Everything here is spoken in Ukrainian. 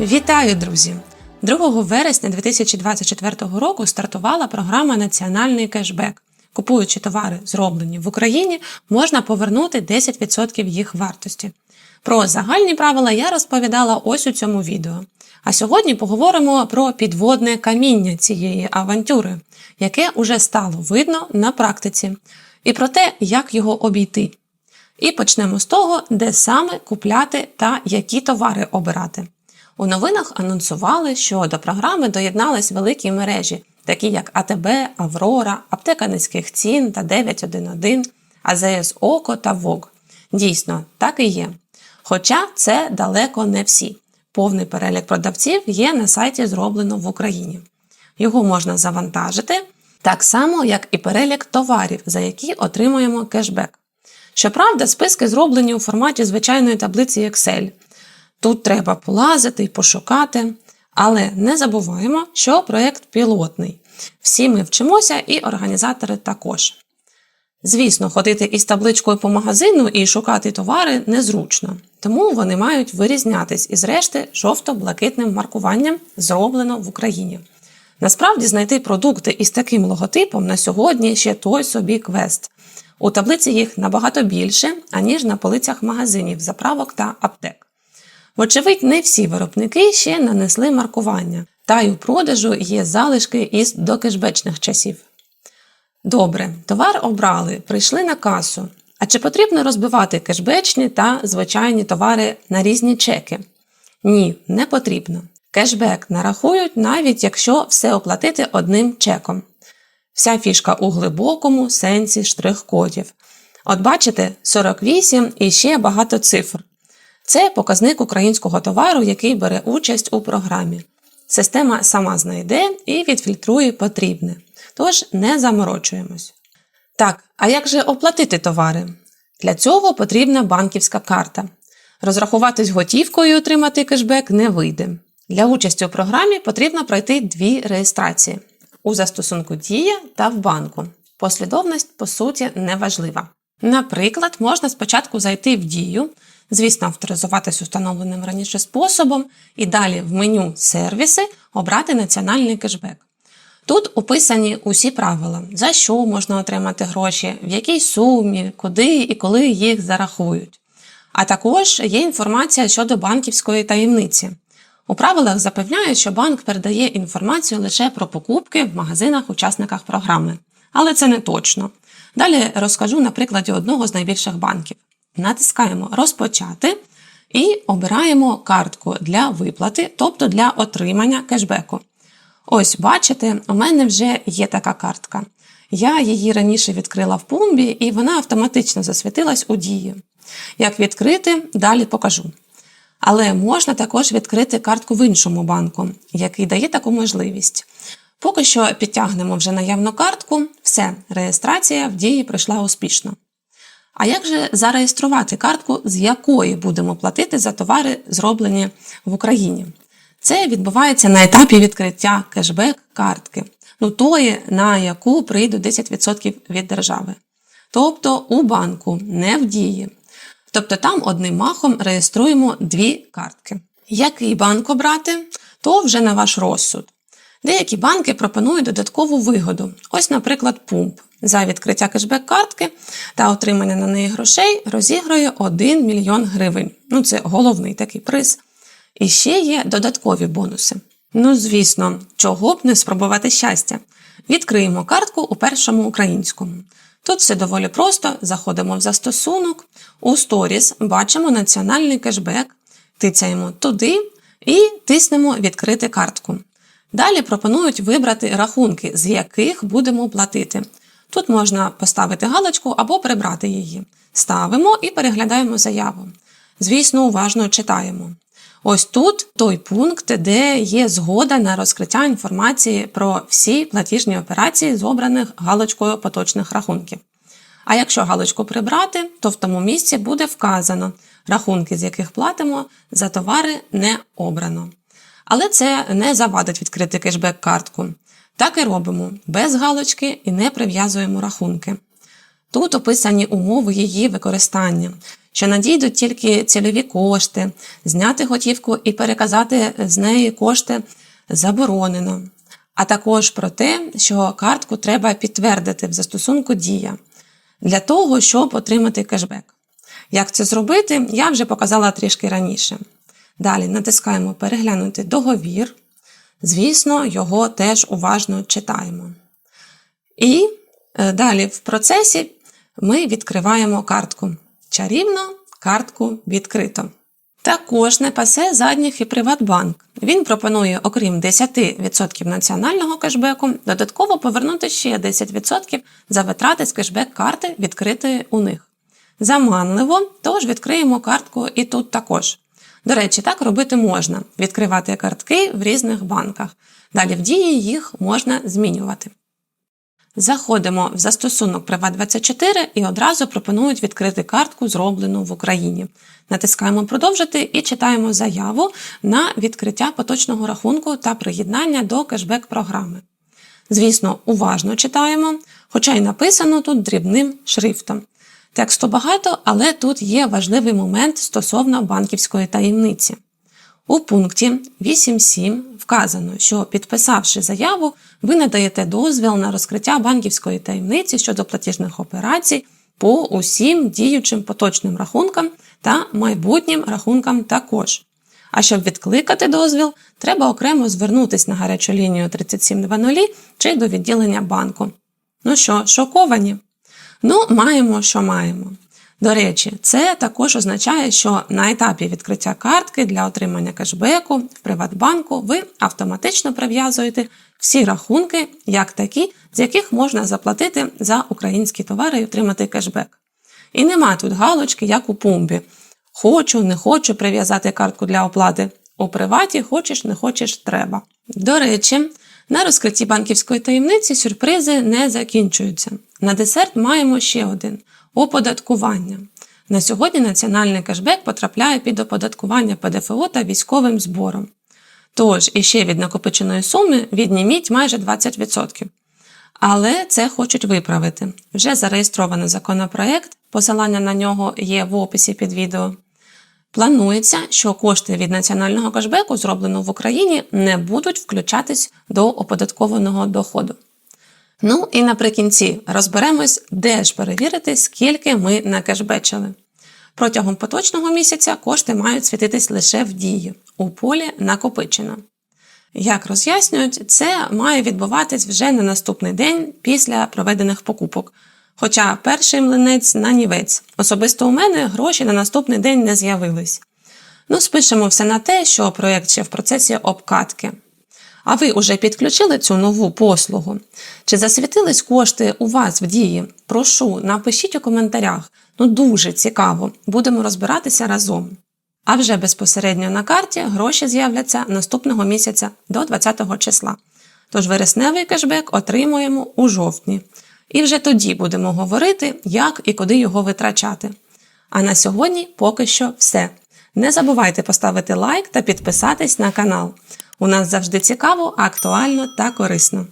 Вітаю, друзі! 2 вересня 2024 року стартувала програма Національний кешбек. Купуючи товари, зроблені в Україні, можна повернути 10% їх вартості. Про загальні правила я розповідала ось у цьому відео. А сьогодні поговоримо про підводне каміння цієї авантюри, яке уже стало видно на практиці, і про те, як його обійти. І почнемо з того, де саме купляти та які товари обирати. У новинах анонсували, що до програми доєднались великі мережі, такі як АТБ, Аврора, Аптека низьких цін та 911, АЗС Око та ВОГ. Дійсно, так і є. Хоча це далеко не всі. Повний перелік продавців є на сайті зроблено в Україні. Його можна завантажити, так само, як і перелік товарів, за які отримуємо кешбек. Щоправда, списки зроблені у форматі звичайної таблиці Excel. Тут треба полазити і пошукати, але не забуваємо, що проєкт пілотний. Всі ми вчимося і організатори також. Звісно, ходити із табличкою по магазину і шукати товари незручно, тому вони мають вирізнятись із решти жовто-блакитним маркуванням, зроблено в Україні. Насправді, знайти продукти із таким логотипом на сьогодні ще той собі квест. У таблиці їх набагато більше, аніж на полицях магазинів, заправок та аптек. Вочевидь, не всі виробники ще нанесли маркування, та й у продажу є залишки із докешбечних часів. Добре, товар обрали, прийшли на касу. А чи потрібно розбивати кешбечні та звичайні товари на різні чеки? Ні, не потрібно. Кешбек нарахують навіть якщо все оплатити одним чеком. Вся фішка у глибокому сенсі штрих-кодів. От бачите, 48 і ще багато цифр. Це показник українського товару, який бере участь у програмі. Система сама знайде і відфільтрує потрібне. Тож не заморочуємось. Так, а як же оплатити товари? Для цього потрібна банківська карта. Розрахуватись готівкою і отримати кешбек не вийде. Для участі у програмі потрібно пройти дві реєстрації у застосунку Дія та в банку. Послідовність, по суті, не важлива. Наприклад, можна спочатку зайти в Дію, звісно, авторизуватись установленим раніше способом, і далі в меню Сервіси обрати національний кешбек. Тут описані усі правила, за що можна отримати гроші, в якій сумі, куди і коли їх зарахують. А також є інформація щодо банківської таємниці. У правилах запевняють, що банк передає інформацію лише про покупки в магазинах-учасниках програми. Але це не точно. Далі розкажу на прикладі одного з найбільших банків. Натискаємо Розпочати і обираємо картку для виплати, тобто для отримання кешбеку. Ось, бачите, у мене вже є така картка. Я її раніше відкрила в пумбі, і вона автоматично засвітилась у дії. Як відкрити, далі покажу. Але можна також відкрити картку в іншому банку, який дає таку можливість. Поки що підтягнемо вже наявну картку, все, реєстрація в дії пройшла успішно. А як же зареєструвати картку, з якої будемо платити за товари, зроблені в Україні? Це відбувається на етапі відкриття кешбек-картки, ну тої, на яку прийде 10% від держави. Тобто у банку, не в дії. Тобто там одним махом реєструємо дві картки. Який банк обрати, то вже на ваш розсуд. Деякі банки пропонують додаткову вигоду. Ось, наприклад, пумп. За відкриття кешбек-картки та отримання на неї грошей розігрує 1 мільйон гривень. Ну, це головний такий приз. І ще є додаткові бонуси. Ну, звісно, чого б не спробувати щастя. Відкриємо картку у першому українському. Тут все доволі просто. Заходимо в застосунок, у сторіс бачимо національний кешбек, тицяємо туди і тиснемо Відкрити картку. Далі пропонують вибрати рахунки, з яких будемо платити. Тут можна поставити галочку або прибрати її. Ставимо і переглядаємо заяву. Звісно, уважно читаємо. Ось тут той пункт, де є згода на розкриття інформації про всі платіжні операції з обраних галочкою поточних рахунків. А якщо галочку прибрати, то в тому місці буде вказано рахунки, з яких платимо, за товари не обрано. Але це не завадить відкрити кешбек-картку. Так і робимо без галочки і не прив'язуємо рахунки. Тут описані умови її використання, що надійдуть тільки цільові кошти, зняти готівку і переказати з неї кошти заборонено. А також про те, що картку треба підтвердити в застосунку Дія для того, щоб отримати кешбек. Як це зробити, я вже показала трішки раніше. Далі натискаємо Переглянути договір. Звісно, його теж уважно читаємо. І е, далі в процесі ми відкриваємо картку. Чарівно картку відкрито. Також не пасе задніх і Приватбанк. Він пропонує, окрім 10% національного кешбеку, додатково повернути ще 10% за витрати з кешбек-карти, відкритої у них. Заманливо, тож відкриємо картку і тут також. До речі, так робити можна: відкривати картки в різних банках. Далі в дії їх можна змінювати. Заходимо в застосунок Приват24 і одразу пропонують відкрити картку, зроблену в Україні. Натискаємо Продовжити і читаємо заяву на відкриття поточного рахунку та приєднання до кешбек-програми. Звісно, уважно читаємо, хоча й написано тут дрібним шрифтом. Тексту багато, але тут є важливий момент стосовно банківської таємниці. У пункті 8.7 вказано, що підписавши заяву, ви надаєте дозвіл на розкриття банківської таємниці щодо платіжних операцій по усім діючим поточним рахункам та майбутнім рахункам також. А щоб відкликати дозвіл, треба окремо звернутися на гарячу лінію 3700 чи до відділення банку. Ну що, шоковані? Ну, маємо, що маємо. До речі, це також означає, що на етапі відкриття картки для отримання кешбеку в Приватбанку ви автоматично прив'язуєте всі рахунки, як такі, з яких можна заплатити за українські товари і отримати кешбек. І нема тут галочки, як у пумбі. Хочу, не хочу прив'язати картку для оплати. У приваті хочеш, не хочеш, треба. До речі, на розкритті банківської таємниці сюрпризи не закінчуються. На десерт маємо ще один оподаткування. На сьогодні національний кешбек потрапляє під оподаткування ПДФО та військовим збором. Тож, іще від накопиченої суми відніміть майже 20%. Але це хочуть виправити. Вже зареєстровано законопроект, посилання на нього є в описі під відео. Планується, що кошти від національного кешбеку, зроблено в Україні, не будуть включатись до оподаткованого доходу. Ну і наприкінці розберемось, де ж перевірити, скільки ми накешбечили. Протягом поточного місяця кошти мають світитись лише в дії, у полі накопичено. Як роз'яснюють, це має відбуватись вже на наступний день після проведених покупок. Хоча перший млинець на нівець. Особисто у мене гроші на наступний день не з'явились. Ну, спишемо все на те, що проєкт ще в процесі обкатки. А ви вже підключили цю нову послугу? Чи засвітились кошти у вас в дії? Прошу, напишіть у коментарях. Ну дуже цікаво, будемо розбиратися разом. А вже безпосередньо на карті гроші з'являться наступного місяця до 20 числа. Тож вересневий кешбек отримуємо у жовтні. І вже тоді будемо говорити, як і куди його витрачати. А на сьогодні поки що все. Не забувайте поставити лайк та підписатись на канал. У нас завжди цікаво, актуально та корисно.